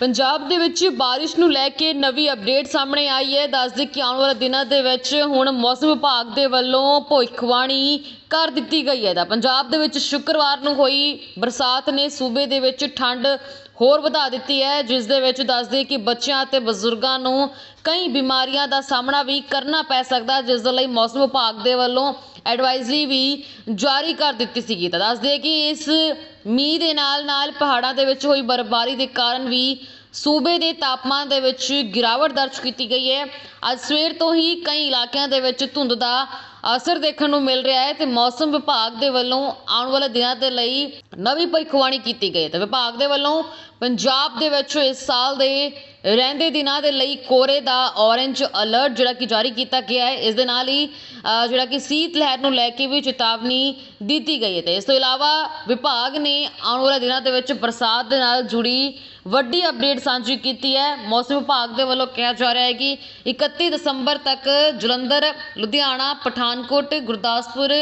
ਪੰਜਾਬ ਦੇ ਵਿੱਚ ਬਾਰਿਸ਼ ਨੂੰ ਲੈ ਕੇ ਨਵੀਂ ਅਪਡੇਟ ਸਾਹਮਣੇ ਆਈ ਹੈ। ਦੱਸਦੇ ਕਿ ਆਉਣ ਵਾਲੇ ਦਿਨਾਂ ਦੇ ਵਿੱਚ ਹੁਣ ਮੌਸਮ ਵਿਭਾਗ ਦੇ ਵੱਲੋਂ ਭਵਿੱਖਬਾਣੀ ਕਰ ਦਿੱਤੀ ਗਈ ਹੈ। ਤਾਂ ਪੰਜਾਬ ਦੇ ਵਿੱਚ ਸ਼ੁੱਕਰਵਾਰ ਨੂੰ ਹੋਈ ਬਰਸਾਤ ਨੇ ਸੂਬੇ ਦੇ ਵਿੱਚ ਠੰਡ ਹੋਰ ਵਧਾ ਦਿੱਤੀ ਹੈ। ਜਿਸ ਦੇ ਵਿੱਚ ਦੱਸਦੇ ਕਿ ਬੱਚਿਆਂ ਅਤੇ ਬਜ਼ੁਰਗਾਂ ਨੂੰ ਕਈ ਬਿਮਾਰੀਆਂ ਦਾ ਸਾਹਮਣਾ ਵੀ ਕਰਨਾ ਪੈ ਸਕਦਾ, ਜਿਸ ਦੇ ਲਈ ਮੌਸਮ ਵਿਭਾਗ ਦੇ ਵੱਲੋਂ ਐਡਵਾਈਜ਼ਰੀ ਵੀ ਜਾਰੀ ਕਰ ਦਿੱਤੀ ਸੀਗੀ। ਤਾਂ ਦੱਸਦੇ ਕਿ ਇਸ ਮੀਂਹ ਦੇ ਨਾਲ ਨਾਲ ਪਹਾੜਾਂ ਦੇ ਵਿੱਚ ਹੋਈ ਬਰਫ਼ਬਾਰੀ ਦੇ ਕਾਰਨ ਵੀ ਸੂਬੇ ਦੇ ਤਾਪਮਾਨ ਦੇ ਵਿੱਚ ਗਿਰਾਵਟ ਦਰਜ ਕੀਤੀ ਗਈ ਹੈ। ਅੱਜ ਸਵੇਰ ਤੋਂ ਹੀ ਕਈ ਇਲਾਕਿਆਂ ਦੇ ਵਿੱਚ ਧੁੰਦ ਦਾ ਅਸਰ ਦੇਖਣ ਨੂੰ ਮਿਲ ਰਿਹਾ ਹੈ ਤੇ ਮੌਸਮ ਵਿਭਾਗ ਦੇ ਵੱਲੋਂ ਆਉਣ ਵਾਲੇ ਦਿਨਾਂ ਦੇ ਲਈ ਨਵੀਂ ਭਵਿੱਖਬਾਣੀ ਕੀਤੀ ਗਈ ਹੈ। ਤੇ ਵਿਭਾਗ ਦੇ ਵੱਲੋਂ ਪੰਜਾਬ ਦੇ ਵਿੱਚ ਇਸ ਸਾਲ ਦੇ ਰਹਿੰਦੇ ਦਿਨਾਂ ਦੇ ਲਈ ਕੋਰੇ ਦਾ ਔਰੇਂਜ ਅਲਰਟ ਜਿਹੜਾ ਕਿ ਜਾਰੀ ਕੀਤਾ ਗਿਆ ਹੈ। ਇਸ ਦੇ ਨਾਲ ਹੀ ਜਿਹੜਾ ਕਿ ਸੀਤ ਲਹਿਰ ਨੂੰ ਲੈ ਕੇ ਵੀ ਚੇਤਾਵਨੀ ਦਿੱਤੀ ਗਈ ਹੈ ਤੇ ਇਸ ਤੋਂ ਇਲਾਵਾ ਵਿਭਾਗ ਨੇ ਆਉਣ ਵਾਲੇ ਦਿਨਾਂ ਦੇ ਵਿੱਚ ਬਰਸਾਤ ਦੇ ਨਾਲ ਜੁੜੀ ਵੱਡੀ ਅਪਡੇਟ ਸਾਂਝੀ ਕੀਤੀ ਹੈ। ਮੌਸਮ ਵਿਭਾਗ ਦੇ ਵੱਲੋਂ ਕਿਹਾ ਜਾ ਰਿਹਾ ਹੈ ਕਿ 31 ਦਸੰਬਰ ਤੱਕ ਜਲੰਧਰ, ਲੁਧਿਆਣਾ ਪਠਾਨ ਪਠਾਨਕੋਟ ਗੁਰਦਾਸਪੁਰ,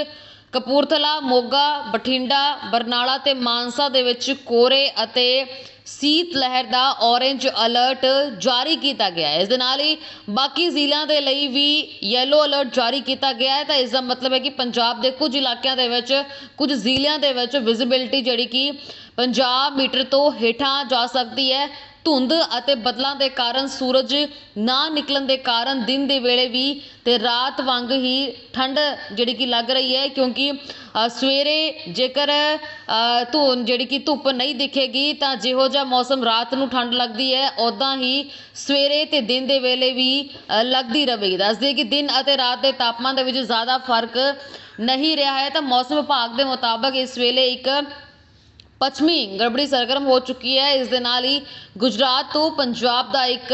ਕਪੂਰਥਲਾ, ਮੋਗਾ, ਬਠਿੰਡਾ, ਬਰਨਾਲਾ ਤੇ ਮਾਨਸਾ ਦੇ ਵਿੱਚ ਕੋਰੇ ਅਤੇ ਸੀਤ ਲਹਿਰ ਦਾ ਔਰੇਂਜ ਅਲਰਟ ਜਾਰੀ ਕੀਤਾ ਗਿਆ ਹੈ। ਇਸ ਦੇ ਨਾਲ ਹੀ ਬਾਕੀ ਜ਼ਿਲ੍ਹਿਆਂ ਦੇ ਲਈ ਵੀ ਯੈਲੋ ਅਲਰਟ ਜਾਰੀ ਕੀਤਾ ਗਿਆ ਹੈ। ਤਾਂ ਇਸ ਦਾ ਮਤਲਬ ਹੈ ਕਿ ਪੰਜਾਬ ਦੇ ਕੁਝ ਇਲਾਕਿਆਂ ਦੇ ਵਿੱਚ, ਕੁਝ ਜ਼ਿਲ੍ਹਿਆਂ ਦੇ ਵਿੱਚ ਵਿਜ਼ਿਬਿਲਟੀ ਜਿਹੜੀ ਕਿ 50 ਮੀਟਰ ਤੋਂ ਹੇਠਾਂ ਜਾ ਸਕਦੀ ਹੈ। ਧੁੰਦ ਅਤੇ ਬੱਦਲਾਂ ਦੇ ਕਾਰਨ ਸੂਰਜ ਨਾ ਨਿਕਲਣ ਦੇ ਕਾਰਨ ਦਿਨ ਦੇ ਵੇਲੇ ਵੀ ਅਤੇ ਰਾਤ ਵਾਂਗ ਹੀ ਠੰਡ ਜਿਹੜੀ ਕਿ ਲੱਗ ਰਹੀ ਹੈ ਕਿਉਂਕਿ ਸਵੇਰੇ ਜੇਕਰ ਅ, ਜਿਹੜੀ ਕਿ ਧੁੱਪ ਨਹੀਂ ਦਿਖੇਗੀ ਤਾਂ ਜਿਹੋ ਜਿਹਾ ਮੌਸਮ ਰਾਤ ਨੂੰ ਠੰਡ ਲੱਗਦੀ ਹੈ ਉੱਦਾਂ ਹੀ ਸਵੇਰੇ ਅਤੇ ਦਿਨ ਦੇ ਵੇਲੇ ਵੀ ਲੱਗਦੀ ਰਹੇਗੀ। ਦੱਸਦੇ ਕਿ ਦਿਨ ਅਤੇ ਰਾਤ ਦੇ ਤਾਪਮਾਨ ਦੇ ਵਿੱਚ ਜ਼ਿਆਦਾ ਫ਼ਰਕ ਨਹੀਂ ਰਿਹਾ ਹੈ ਤਾਂ ਮੌਸਮ ਵਿਭਾਗ ਦੇ ਮੁਤਾਬਕ ਇਸ ਵੇਲੇ ਇੱਕ ਪੱਛਮੀ ਗੜਬੜੀ ਸਰਗਰਮ ਹੋ ਚੁੱਕੀ ਹੈ। ਇਸ ਦੇ ਨਾਲ ਹੀ ਗੁਜਰਾਤ ਤੋਂ ਪੰਜਾਬ ਦਾ ਇੱਕ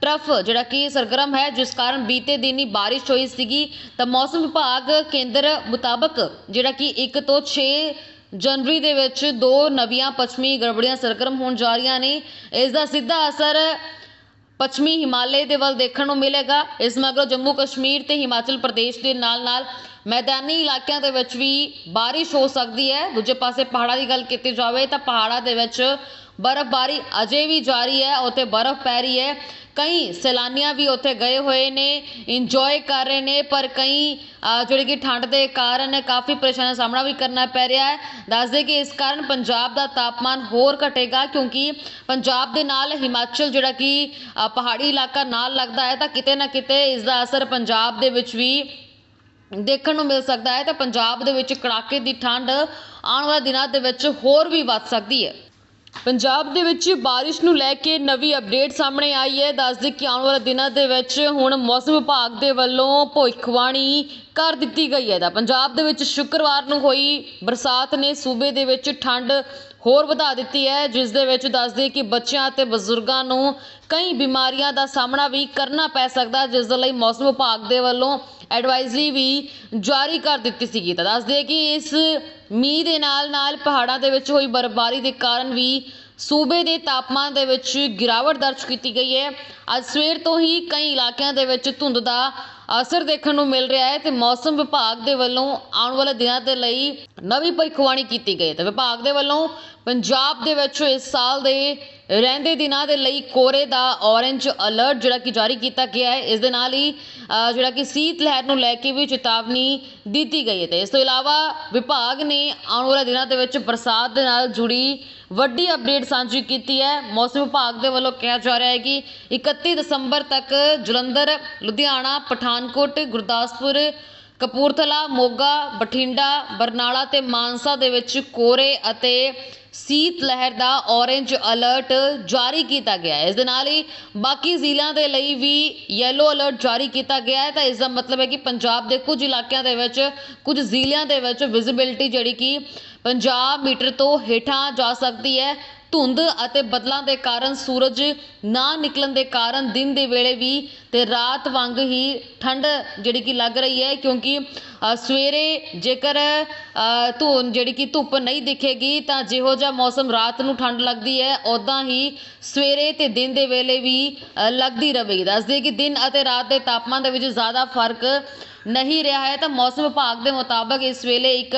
ਟਰਫ ਜਿਹੜਾ ਕਿ ਸਰਗਰਮ ਹੈ, ਜਿਸ ਕਾਰਨ ਬੀਤੇ ਦਿਨ ਹੀ ਬਾਰਿਸ਼ ਹੋਈ ਸੀਗੀ। ਤਾਂ ਮੌਸਮ ਵਿਭਾਗ ਕੇਂਦਰ ਮੁਤਾਬਕ ਜਿਹੜਾ ਕਿ 1 ਤੋਂ 6 ਜਨਵਰੀ ਦੇ ਵਿੱਚ ਦੋ ਨਵੀਆਂ ਪੱਛਮੀ ਗੜਬੜੀਆਂ ਸਰਗਰਮ ਹੋਣ ਜਾ ਰਹੀਆਂ ਨੇ। ਇਸ ਦਾ ਸਿੱਧਾ ਅਸਰ ਪੱਛਮੀ ਹਿਮਾਲੇ ਦੇ ਵੱਲ ਦੇਖਣ ਨੂੰ ਮਿਲੇਗਾ। ਇਸ ਮਗਰੋਂ ਜੰਮੂ ਕਸ਼ਮੀਰ ਤੇ ਹਿਮਾਚਲ ਪ੍ਰਦੇਸ਼ ਦੇ ਨਾਲ-ਨਾਲ ਮੈਦਾਨੀ ਇਲਾਕਿਆਂ ਦੇ ਵਿੱਚ ਵੀ ਬਾਰਿਸ਼ ਹੋ ਸਕਦੀ ਹੈ। ਦੂਜੇ ਪਾਸੇ ਪਹਾੜਾਂ ਦੀ ਗੱਲ ਕੀਤੀ ਜਾਵੇ ਤਾਂ ਪਹਾੜਾਂ ਦੇ ਵਿੱਚ ਬਰਫ਼ਬਾਰੀ ਅਜੇ ਵੀ ਜਾਰੀ ਹੈ, ਉੱਥੇ ਬਰਫ਼ ਪੈ ਰਹੀ ਹੈ। ਕਈ ਸੈਲਾਨੀਆਂ ਵੀ ਉੱਥੇ ਗਏ ਹੋਏ ਨੇ ਇੰਜੋਏ ਕਰ ਰਹੇ ਨੇ, ਪਰ ਕਈ ਜਿਹੜੀ ਕਿ ਠੰਡ ਦੇ ਕਾਰਨ ਕਾਫੀ ਪਰੇਸ਼ਾਨੀ ਦਾ ਸਾਹਮਣਾ ਵੀ ਕਰਨਾ ਪੈ ਰਿਹਾ ਹੈ। ਦੱਸਦੇ ਕਿ ਇਸ ਕਾਰਨ ਪੰਜਾਬ ਦਾ ਤਾਪਮਾਨ ਹੋਰ ਘਟੇਗਾ, ਕਿਉਂਕਿ ਪੰਜਾਬ ਦੇ ਨਾਲ ਹਿਮਾਚਲ ਜਿਹੜਾ ਕਿ ਪਹਾੜੀ ਇਲਾਕਾ ਨਾਲ ਲੱਗਦਾ ਹੈ, ਤਾਂ ਕਿਤੇ ਨਾ ਕਿਤੇ ਇਸ ਦਾ ਅਸਰ ਪੰਜਾਬ ਦੇ ਵਿੱਚ ਵੀ ਦੇਖਣ ਨੂੰ ਮਿਲ ਸਕਦਾ ਹੈ ਤਾਂ ਪੰਜਾਬ ਦੇ ਵਿੱਚ ਕੜਾਕੇ ਦੀ ਠੰਡ ਆਉਣ ਵਾਲੇ ਦਿਨਾਂ ਦੇ ਵਿੱਚ ਹੋਰ ਵੀ ਵੱਧ ਸਕਦੀ ਹੈ। ਪੰਜਾਬ ਦੇ ਵਿੱਚ ਬਾਰਿਸ਼ ਨੂੰ ਲੈ ਕੇ ਨਵੀਂ ਅਪਡੇਟ ਸਾਹਮਣੇ ਆਈ ਹੈ। ਦੱਸਦੇ ਕਿ ਆਉਣ ਵਾਲੇ ਦਿਨਾਂ ਦੇ ਵਿੱਚ ਹੁਣ ਮੌਸਮ ਵਿਭਾਗ ਦੇ ਵੱਲੋਂ ਭਵਿੱਖਬਾਣੀ ਕਰ ਦਿੱਤੀ ਗਈ ਹੈ ਤਾਂ ਪੰਜਾਬ ਦੇ ਵਿੱਚ ਸ਼ੁੱਕਰਵਾਰ ਨੂੰ ਹੋਈ ਬਰਸਾਤ ਨੇ ਸੂਬੇ ਦੇ ਵਿੱਚ ਠੰਡ ਹੋਰ ਵਧਾ ਦਿੱਤੀ ਹੈ, ਜਿਸ ਦੇ ਵਿੱਚ ਦੱਸਦੇ ਕਿ ਬੱਚਿਆਂ ਅਤੇ ਬਜ਼ੁਰਗਾਂ ਨੂੰ ਕਈ ਬਿਮਾਰੀਆਂ ਦਾ ਸਾਹਮਣਾ ਵੀ ਕਰਨਾ ਪੈ ਸਕਦਾ, ਜਿਸ ਦੇ ਲਈ ਮੌਸਮ ਵਿਭਾਗ ਦੇ ਵੱਲੋਂ ਐਡਵਾਈਜ਼ਰੀ ਵੀ ਜਾਰੀ ਕਰ ਦਿੱਤੀ ਸੀਗੀ। ਤਾਂ ਦੱਸਦੇ ਕਿ ਇਸ ਮੀਂਹ ਦੇ ਨਾਲ ਨਾਲ ਪਹਾੜਾਂ ਦੇ ਵਿੱਚ ਹੋਈ ਬਰਫ਼ਬਾਰੀ ਦੇ ਕਾਰਨ ਵੀ ਸੂਬੇ ਦੇ ਤਾਪਮਾਨ ਦੇ ਵਿੱਚ ਗਿਰਾਵਟ ਦਰਜ ਕੀਤੀ ਗਈ ਹੈ। ਅੱਜ ਸਵੇਰ ਤੋਂ ਹੀ ਕਈ ਇਲਾਕਿਆਂ ਦੇ ਵਿੱਚ ਧੁੰਦ ਦਾ ਅਸਰ ਦੇਖਣ ਨੂੰ ਮਿਲ ਰਿਹਾ ਹੈ ਤੇ ਮੌਸਮ ਵਿਭਾਗ ਦੇ ਵੱਲੋਂ ਆਉਣ ਵਾਲੇ ਦਿਨਾਂ ਦੇ ਲਈ ਨਵੀਂ ਭਵਿੱਖਬਾਣੀ ਕੀਤੀ ਗਈ ਹੈ। ਤੇ ਵਿਭਾਗ ਦੇ ਵੱਲੋਂ ਪੰਜਾਬ ਦੇ ਵਿੱਚ ਇਸ ਸਾਲ ਦੇ ਰਹਿੰਦੇ ਦਿਨਾਂ ਦੇ ਲਈ ਕੋਰੇ ਦਾ ਔਰੇਂਜ ਅਲਰਟ ਜਿਹੜਾ ਕਿ ਜਾਰੀ ਕੀਤਾ ਗਿਆ ਹੈ। ਇਸ ਦੇ ਨਾਲ ਹੀ ਜਿਹੜਾ ਕਿ ਸੀਤ ਲਹਿਰ ਨੂੰ ਲੈ ਕੇ ਵੀ ਚੇਤਾਵਨੀ ਦਿੱਤੀ ਗਈ ਹੈ ਤੇ ਇਸ ਤੋਂ ਇਲਾਵਾ ਵਿਭਾਗ ਨੇ ਆਉਣ ਵਾਲੇ ਦਿਨਾਂ ਦੇ ਵਿੱਚ ਬਰਸਾਤ ਦੇ ਨਾਲ ਜੁੜੀ ਵੱਡੀ ਅਪਡੇਟ ਸਾਂਝੀ ਕੀਤੀ ਹੈ। ਮੌਸਮ ਵਿਭਾਗ ਦੇ ਵੱਲੋਂ ਕਿਹਾ ਜਾ ਰਿਹਾ ਹੈ ਕਿ 31 ਦਸੰਬਰ ਤੱਕ ਜਲੰਧਰ, ਲੁਧਿਆਣਾ ਪਠਾਨ ਪਠਾਨਕੋਟ ਗੁਰਦਾਸਪੁਰ, ਕਪੂਰਥਲਾ, ਮੋਗਾ, ਬਠਿੰਡਾ, ਬਰਨਾਲਾ ਤੇ ਮਾਨਸਾ ਦੇ ਵਿੱਚ ਕੋਰੇ ਅਤੇ ਸੀਤ ਲਹਿਰ ਦਾ ਔਰੇਂਜ ਅਲਰਟ ਜਾਰੀ ਕੀਤਾ ਗਿਆ ਹੈ। ਇਸ ਦੇ ਨਾਲ ਹੀ ਬਾਕੀ ਜ਼ਿਲ੍ਹਿਆਂ ਦੇ ਲਈ ਵੀ ਯੈਲੋ ਅਲਰਟ ਜਾਰੀ ਕੀਤਾ ਗਿਆ ਹੈ। ਤਾਂ ਇਸ ਦਾ ਮਤਲਬ ਹੈ ਕਿ ਪੰਜਾਬ ਦੇ ਕੁਝ ਇਲਾਕਿਆਂ ਦੇ ਵਿੱਚ, ਕੁਝ ਜ਼ਿਲ੍ਹਿਆਂ ਦੇ ਵਿੱਚ ਵਿਜ਼ਿਬਿਲਟੀ ਜਿਹੜੀ ਕਿ 50 ਮੀਟਰ ਤੋਂ ਹੇਠਾਂ ਜਾ ਸਕਦੀ ਹੈ। ਧੁੰਦ ਅਤੇ ਬੱਦਲਾਂ ਦੇ ਕਾਰਨ ਸੂਰਜ ਨਾ ਨਿਕਲਣ ਦੇ ਕਾਰਨ ਦਿਨ ਦੇ ਵੇਲੇ ਵੀ ਅਤੇ ਰਾਤ ਵਾਂਗ ਹੀ ਠੰਡ ਜਿਹੜੀ ਕਿ ਲੱਗ ਰਹੀ ਹੈ ਕਿਉਂਕਿ ਸਵੇਰੇ ਜੇਕਰ ਅ, ਜਿਹੜੀ ਕਿ ਧੁੱਪ ਨਹੀਂ ਦਿਖੇਗੀ ਤਾਂ ਜਿਹੋ ਜਿਹਾ ਮੌਸਮ ਰਾਤ ਨੂੰ ਠੰਡ ਲੱਗਦੀ ਹੈ ਉੱਦਾਂ ਹੀ ਸਵੇਰੇ ਅਤੇ ਦਿਨ ਦੇ ਵੇਲੇ ਵੀ ਲੱਗਦੀ ਰਹੇਗੀ ਦੱਸਦੇ ਕਿ ਦਿਨ ਅਤੇ ਰਾਤ ਦੇ ਤਾਪਮਾਨ ਦੇ ਵਿੱਚ ਜ਼ਿਆਦਾ ਫ਼ਰਕ ਨਹੀਂ ਰਿਹਾ ਹੈ ਤਾਂ ਮੌਸਮ ਵਿਭਾਗ ਦੇ ਮੁਤਾਬਕ ਇਸ ਵੇਲੇ ਇੱਕ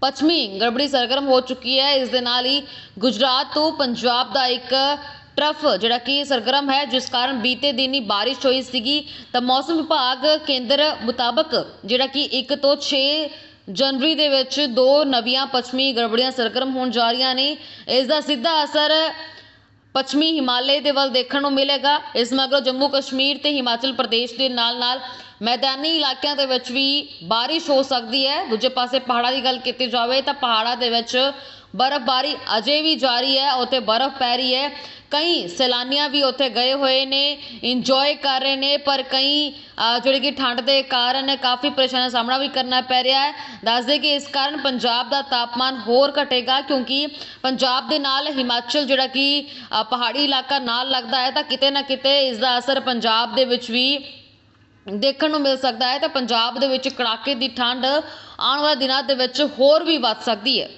ਪੱਛਮੀ ਗੜਬੜੀ ਸਰਗਰਮ ਹੋ ਚੁੱਕੀ ਹੈ। ਇਸ ਦੇ ਨਾਲ ਹੀ ਗੁਜਰਾਤ ਤੋਂ ਪੰਜਾਬ ਦਾ ਇੱਕ ਟਰਫ ਜਿਹੜਾ ਕਿ ਸਰਗਰਮ ਹੈ, ਜਿਸ ਕਾਰਨ ਬੀਤੇ ਦਿਨ ਹੀ ਬਾਰਿਸ਼ ਹੋਈ ਸੀਗੀ। ਤਾਂ ਮੌਸਮ ਵਿਭਾਗ ਕੇਂਦਰ ਮੁਤਾਬਕ ਜਿਹੜਾ ਕਿ 1 ਤੋਂ 6 ਜਨਵਰੀ ਦੇ ਵਿੱਚ ਦੋ ਨਵੀਆਂ ਪੱਛਮੀ ਗੜਬੜੀਆਂ ਸਰਗਰਮ ਹੋਣ ਜਾ ਰਹੀਆਂ ਨੇ। ਇਸ ਦਾ ਸਿੱਧਾ ਅਸਰ ਪੱਛਮੀ ਹਿਮਾਲਯ ਦੇ ਵੱਲ ਦੇਖਣ ਨੂੰ ਮਿਲੇਗਾ। ਇਸ ਮਗਰੋਂ ਜੰਮੂ ਕਸ਼ਮੀਰ ਤੇ ਹਿਮਾਚਲ ਪ੍ਰਦੇਸ਼ ਦੇ ਨਾਲ-ਨਾਲ ਮੈਦਾਨੀ ਇਲਾਕਿਆਂ ਦੇ ਵਿੱਚ ਵੀ ਬਾਰਿਸ਼ ਹੋ ਸਕਦੀ ਹੈ। ਦੂਜੇ ਪਾਸੇ ਪਹਾੜਾਂ ਦੀ ਗੱਲ ਕੀਤੀ ਜਾਵੇ ਤਾਂ ਪਹਾੜਾਂ ਦੇ ਵਿੱਚ ਬਰਫ਼ਬਾਰੀ ਅਜੇ ਵੀ ਜਾਰੀ ਹੈ ਉੱਥੇ ਬਰਫ਼ ਪੈ ਰਹੀ ਹੈ। ਕਈ ਸੈਲਾਨੀਆਂ ਵੀ ਉੱਥੇ ਗਏ ਹੋਏ ਨੇ ਇੰਜੋਏ ਕਰ ਰਹੇ ਨੇ ਪਰ ਕਈ ਅਹ, ਜਿਹੜੇ ਕਿ ਠੰਡ ਦੇ ਕਾਰਨ ਕਾਫੀ ਪਰੇਸ਼ਾਨੀ ਦਾ ਸਾਹਮਣਾ ਵੀ ਕਰਨਾ ਪੈ ਰਿਹਾ ਹੈ। ਦੱਸਦੇ ਕਿ ਇਸ ਕਾਰਨ ਪੰਜਾਬ ਦਾ ਤਾਪਮਾਨ ਹੋਰ ਘਟੇਗਾ ਕਿਉਂਕਿ ਪੰਜਾਬ ਦੇ ਨਾਲ ਹਿਮਾਚਲ ਜਿਹੜਾ ਕਿ ਪਹਾੜੀ ਇਲਾਕਾ ਨਾਲ ਲੱਗਦਾ ਹੈ ਤਾਂ ਕਿਤੇ ਨਾ ਕਿਤੇ ਇਸ ਦਾ ਅਸਰ ਪੰਜਾਬ ਦੇ ਵਿੱਚ ਵੀ ਦੇਖਣ ਨੂੰ ਮਿਲ ਸਕਦਾ ਹੈ, ਤਾਂ ਪੰਜਾਬ ਦੇ ਵਿੱਚ ਕੜਾਕੇ ਦੀ ਠੰਡ ਆਉਣ ਵਾਲੇ ਦਿਨਾਂ ਦੇ ਵਿੱਚ ਹੋਰ ਵੀ ਵੱਧ ਸਕਦੀ ਹੈ।